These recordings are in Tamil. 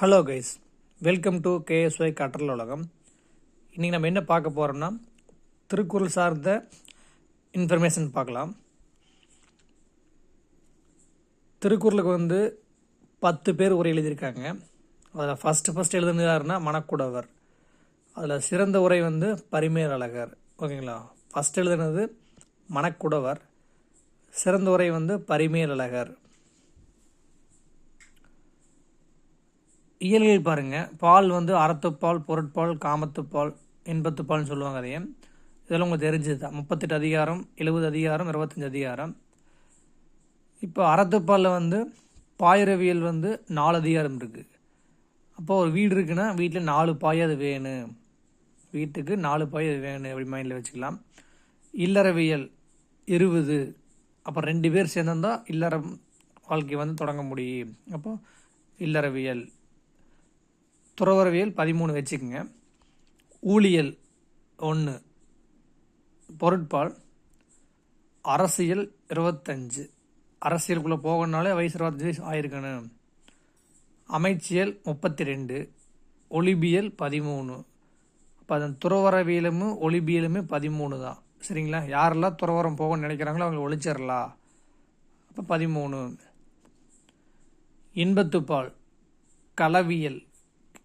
Hello guys welcome to KSY கற்றல் உலகம் இன்றைக்கி நம்ம என்ன பார்க்க போகிறோம்னா திருக்குறள் சார்ந்த இன்ஃபர்மேஷன் பார்க்கலாம். திருக்குறளுக்கு வந்து பத்து பேர் உரை எழுதியிருக்காங்க. அதில் ஃபஸ்ட்டு ஃபஸ்ட் எழுதுனது யாருன்னா மணக்குடவர். அதில் சிறந்த உரை வந்து பரிமேர் அழகர். ஓகேங்களா? ஃபஸ்ட் எழுதுனது மணக்குடவர். சிறந்த உரை வந்து பரிமேல் அழகர். இயல்கள் பாருங்கள் பால் வந்து அறத்துப்பால் பொருட்பால் காமத்துப்பால் இன்பத்துப்பால்னு சொல்லுவாங்க அதையும் இதெல்லாம் உங்களுக்கு தெரிஞ்சது தான் முப்பத்தெட்டு அதிகாரம் எழுபது அதிகாரம் இருபத்தஞ்சி அதிகாரம். இப்போ அறத்துப்பாலில் வந்து பாயிரவியல் வந்து நாலு அதிகாரம் இருக்குது அப்போது ஒரு வீடு இருக்குன்னா வீட்டில் நாலு பாய் அது வேணும். வீட்டுக்கு நாலு பாய் அது வேணும் அப்படி மைண்டில் வச்சுக்கலாம். இல்லறவியல் இருபது. அப்போ ரெண்டு பேர் சேர்ந்திருந்தா இல்லறம் வாழ்க்கை வந்து தொடங்க முடியும். அப்போது இல்லறவியல் துறவரவியல் பதிமூணு வச்சுக்கோங்க. ஊழியல் ஒன்று பொருட்பால் அரசியல் இருபத்தஞ்சு. அரசியலுக்குள்ளே போகணுனாலே வயசு இருபத்தஞ்சு வயசு ஆயிருக்கணும். அமைச்சியல் முப்பத்தி ரெண்டு ஒலிபியல் பதிமூணு. அப்போ அதன் துறவரவியலும் ஒலிபியலுமே பதிமூணு தான். சரிங்களா? யாரெல்லாம் துறவரம் போகணும்னு நினைக்கிறாங்களோ அவங்க ஒழிச்சிடலாம். அப்போ பதிமூணு. இன்பத்துப்பால் களவியல்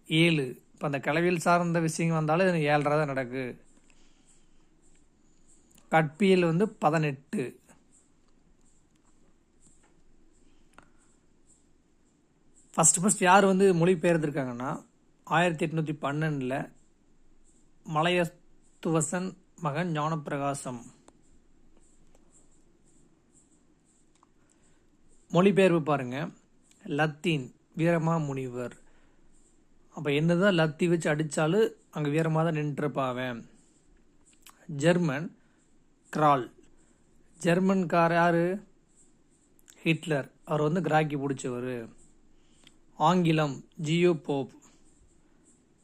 ஏழு. இப்போ அந்த கலவியல் சார்ந்த விஷயங்கள் வந்தாலும் இது ஏழரை தான் நடக்கு. கற்பியல் வந்து பதினெட்டு. ஃபஸ்ட்டு ஃபஸ்ட் யார் வந்து மொழிபெயர்ந்திருக்காங்கன்னா ஆயிரத்தி எட்நூற்றி பன்னெண்டில் மலையத்துவசன் மகன் ஞானப்பிரகாசம். மொழிபெயர்ப்பு பாருங்கள் லத்தீன் வீரமா முனிவர் அப்போ என்னதான் லத்தி வச்சு அடித்தாலும் அங்கே வீரமாக தான் நின்றுருப்பாவன் ஜெர்மன் கிரால். ஜெர்மன்கார் யார்? ஹிட்லர். அவர் வந்து கிராக்கி பிடிச்சவர். ஆங்கிலம் ஜியோ போப்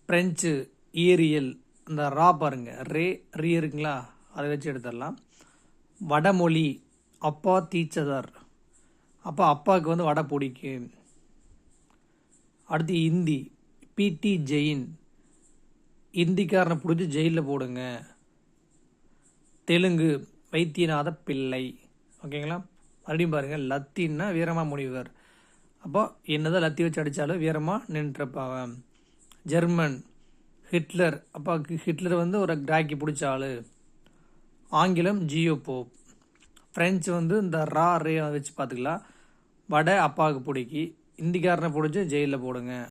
ஃப்ரெஞ்சு ஈரியல் அந்த ரா பாருங்க. ரே ரீ இருக்குங்களா? அதை வச்சு எடுத்துடலாம். வடமொழி அப்பா தீச்சதார். அப்பா அப்பாவுக்கு வந்து வடை பிடிக்கும். அடுத்து இந்தி. பிடி ஜெயின் இந்திக்காரனை பிடிச்சி ஜெயிலில் போடுங்க. தெலுங்கு வைத்தியநாத பிள்ளை. ஓகேங்களா? மறுபடியும் பாருங்கள் லத்தீன்னா வீரமா முனிவர். அப்போ என்னதான் லத்தி வச்சு அடித்தாலும் வீரமாக நின்றுப்பாவன் ஜெர்மன் ஹிட்லர். அப்போ ஹிட்லர் வந்து ஒரு கிராக்கி பிடிச்ச ஆள். ஆங்கிலம் ஜியோ போப். ஃப்ரெஞ்சு வந்து இந்த ரா ரே வச்சு பார்த்துக்கலாம். வடை அப்பாவுக்கு பிடிக்கி. இந்திக்காரனை பிடிச்சி ஜெயிலில் போடுங்க.